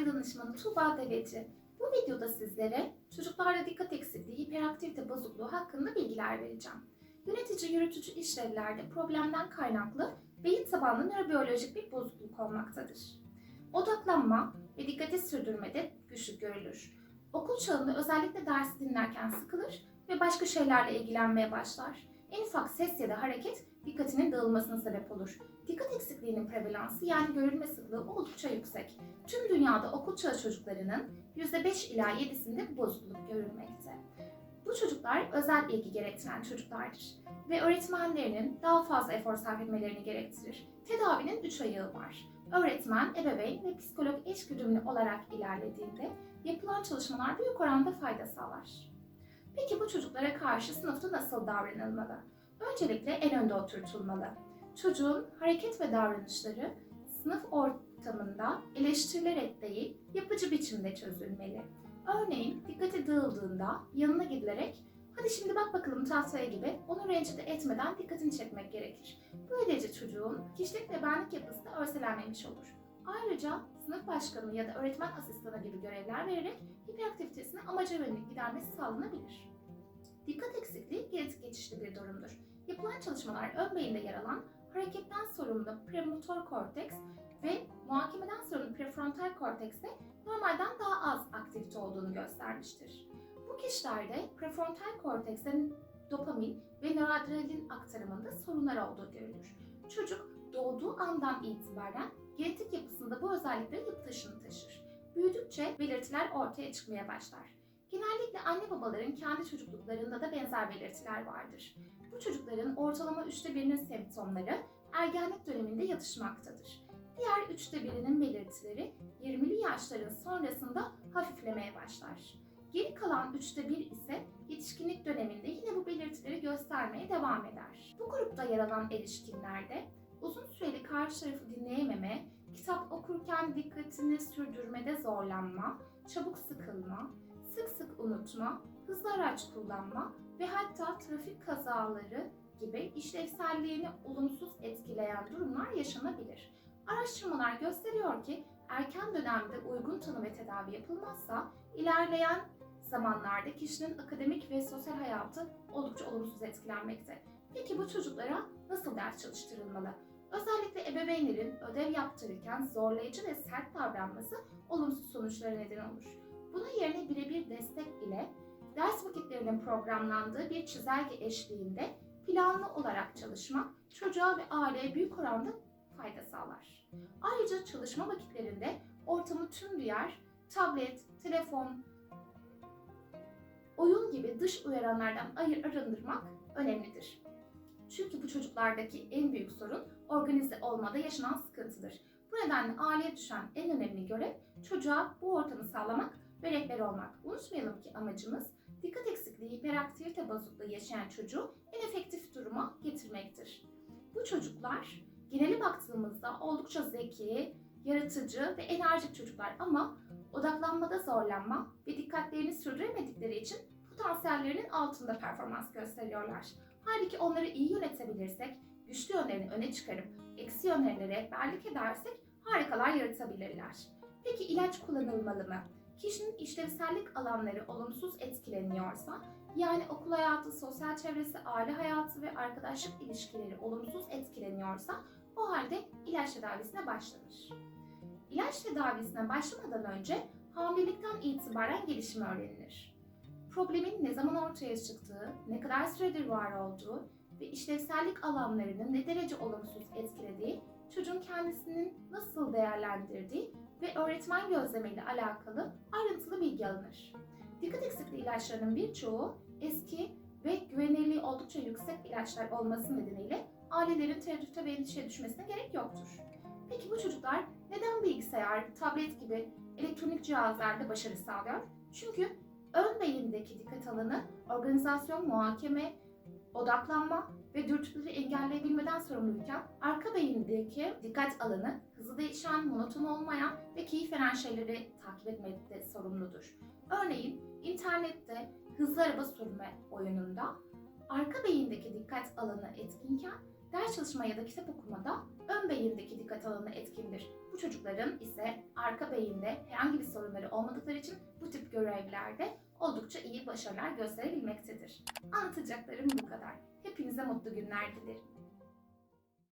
aile danışmanı Tuğba Deveci. Bu videoda sizlere çocuklarda dikkat eksikliği, hiperaktivite bozukluğu hakkında bilgiler vereceğim. Yönetici yürütücü işlevlerde problemden kaynaklı beyin tabanlı nörobiyolojik bir bozukluk olmaktadır. Odaklanma ve dikkati sürdürmede güçlük görülür. Okul çağında özellikle dersi dinlerken sıkılır ve başka şeylerle ilgilenmeye başlar. En ufak ses ya da hareket dikkatinin dağılmasına sebep olur. Dikkat eksikliğinin prevalansı yani görülme sıklığı oldukça yüksek. Tüm dünyada okul çağı çocuklarının %5 ila 7'sinde bu bozukluk görülmekte. Bu çocuklar özel ilgi gerektiren çocuklardır ve öğretmenlerinin daha fazla efor sarf etmelerini gerektirir. Tedavinin 3 ayağı var. Öğretmen, ebeveyn ve psikolog eş güdümlü olarak ilerlediğinde yapılan çalışmalar büyük oranda fayda sağlar. Peki bu çocuklara karşı sınıfta nasıl davranılmalı? Öncelikle en önde oturtulmalı. Çocuğun hareket ve davranışları sınıf ortamında eleştirilerek değil, yapıcı biçimde çözülmeli. Örneğin dikkati dağıldığında yanına gidilerek hadi şimdi bak bakalım tahtaya gibi onu rencide etmeden dikkatini çekmek gerekir. Böylece çocuğun kişilik ve benlik yapısı da örselenmemiş olur. Ayrıca sınıf başkanı ya da öğretmen asistanı gibi görevler vererek hiperaktivitesini amaca yönelik gidermesi sağlanabilir. Dikkat eksikliği genetik geçişli bir durumdur. Yapılan çalışmalar ön beyinde yer alan hareketten sorumlu premotor korteks ve muhakemeden sorumlu prefrontal kortekste normalden daha az aktivite olduğunu göstermiştir. Bu kişilerde prefrontal korteksten dopamin ve noradrenalin aktarımında sorunlar olduğu görülür. Çocuk doğduğu andan itibaren genetik yapısında bu özellikleri yapı taşını taşır. Büyüdükçe belirtiler ortaya çıkmaya başlar. Genellikle anne babaların kendi çocukluklarında da benzer belirtiler vardır. Bu çocukların ortalama üçte birinin semptomları ergenlik döneminde yatışmaktadır. Diğer üçte birinin belirtileri 20'li yaşların sonrasında hafiflemeye başlar. Geri kalan üçte bir ise yetişkinlik döneminde yine bu belirtileri göstermeye devam eder. Bu grupta yer alan erişkinlerde uzun süreli karşı tarafı dinleyememe, kitap okurken dikkatini sürdürmede zorlanma, çabuk sıkılma, sık sık unutma, hızlı araç kullanma ve hatta trafik kazaları gibi işlevselliğini olumsuz etkileyen durumlar yaşanabilir. Araştırmalar gösteriyor ki erken dönemde uygun tanı ve tedavi yapılmazsa ilerleyen zamanlarda kişinin akademik ve sosyal hayatı oldukça olumsuz etkilenmekte. Peki bu çocuklara nasıl ders çalıştırılmalı? Özellikle ebeveynlerin ödev yaptırırken zorlayıcı ve sert davranması olumsuz sonuçlara neden olur. Bunun yerine birebir destek ile ders vakitlerinin programlandığı bir çizelge eşliğinde planlı olarak çalışmak çocuğa ve aileye büyük oranda fayda sağlar. Ayrıca çalışma vakitlerinde ortamı tüm diğer tablet, telefon, oyun gibi dış uyaranlardan ayır arındırmak önemlidir. Çünkü bu çocuklardaki en büyük sorun organize olmada yaşanan sıkıntıdır. Bu nedenle aileye düşen en önemli görev çocuğa bu ortamı sağlamak ve rehber olmak. Unutmayalım ki amacımız dikkat eksikliği, hiperaktivite bozukluğu yaşayan çocuğu en efektif duruma getirmektir. Bu çocuklar genele baktığımızda oldukça zeki, yaratıcı ve enerjik çocuklar ama odaklanmada zorlanma ve dikkatlerini sürdüremedikleri için potansiyellerinin altında performans gösteriyorlar. Halbuki onları iyi yönetebilirsek, güçlü yönlerini öne çıkarıp eksi yönlerine rehberlik edersek harikalar yaratabilirler. Peki ilaç kullanılmalı mı? Kişinin işlevsellik alanları olumsuz etkileniyorsa, yani okul hayatı, sosyal çevresi, aile hayatı ve arkadaşlık ilişkileri olumsuz etkileniyorsa o halde ilaç tedavisine başlanır. İlaç tedavisine başlamadan önce hamilelikten itibaren gelişimi öğrenilir. Problemin ne zaman ortaya çıktığı, ne kadar süredir var olduğu ve işlevsellik alanlarını ne derece olumsuz etkilediği, çocuğun kendisinin nasıl değerlendirdiği ve öğretmen gözlemiyle alakalı ayrıntılı bilgi alınır. Dikkat eksikliği ilaçlarının birçoğu eski ve güvenilirliği oldukça yüksek ilaçlar olması nedeniyle ailelerin tereddüte ve endişeye düşmesine gerek yoktur. Peki bu çocuklar neden bilgisayar, tablet gibi elektronik cihazlarda başarı sağlıyor? Çünkü ön beyindeki dikkat alanı organizasyon, muhakeme, odaklanma ve dürtüleri engelleyebilmeden sorumluyken arka beyindeki dikkat alanı hızlı değişen, monoton olmayan ve keyif veren şeyleri takip etmekte sorumludur. Örneğin internette hızlı araba sürme oyununda arka beyindeki dikkat alanı etkinken ders çalışma ya da kitap okumada ön beyindeki dikkat alanı etkindir. Bu çocukların ise arka beyinde herhangi bir sorunları olmadıkları için bu tip görevlerde oldukça iyi başarılar gösterebilmektedir. Anlatacaklarım bu kadar. Hepinize mutlu günler dilerim.